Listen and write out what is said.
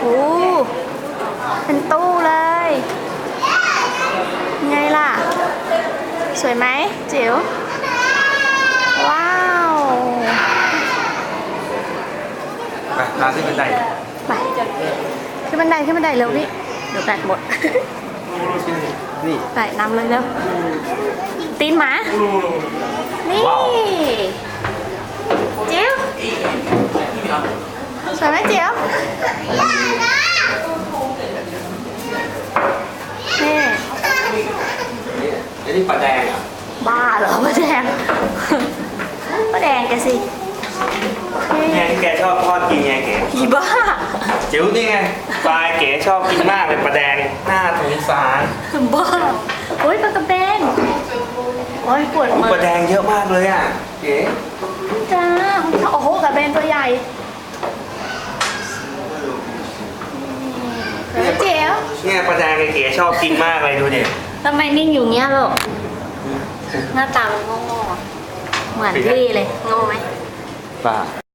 โอ้เป็นตู้เลย ไงล่ะ สวยไหมจิ๋ว ว้าวไปพาขึ้นบันไดไปขึ้นบันไดขึ้นบันไดเร็วพี่เดี๋ยวแบตหมด นี่ไปนำเลยเร็วตีนหมา นี่ จิ๋ว สวยไหมจิ๋วนี่ไอ้นี่ปลาแดงอะบ้าเหรอป้าแดงป้าแดงแกสิไงแกชอบทอดกินไงเก๋อีบ้าจิ๋วนี่ไงปลาเก๋ชอบกินมากเลยปลาแดงหน้าสงสารบ้าโอ้ยปลากระเบนโอ้ยปวดมือปลาแดงเยอะมากเลยอะเก๋จ้าโอ้โหกระเบนตัวใหญ่เฮ้ยเจ๋ว เนี่ยปลาแดงไอ้เก๋ชอบกินมากเลยดูดิทำไมนิ่งอยู่เงี้ยลูกหน้าตามันโง่ๆเหมือนพี่เลยโง่ไหมปลา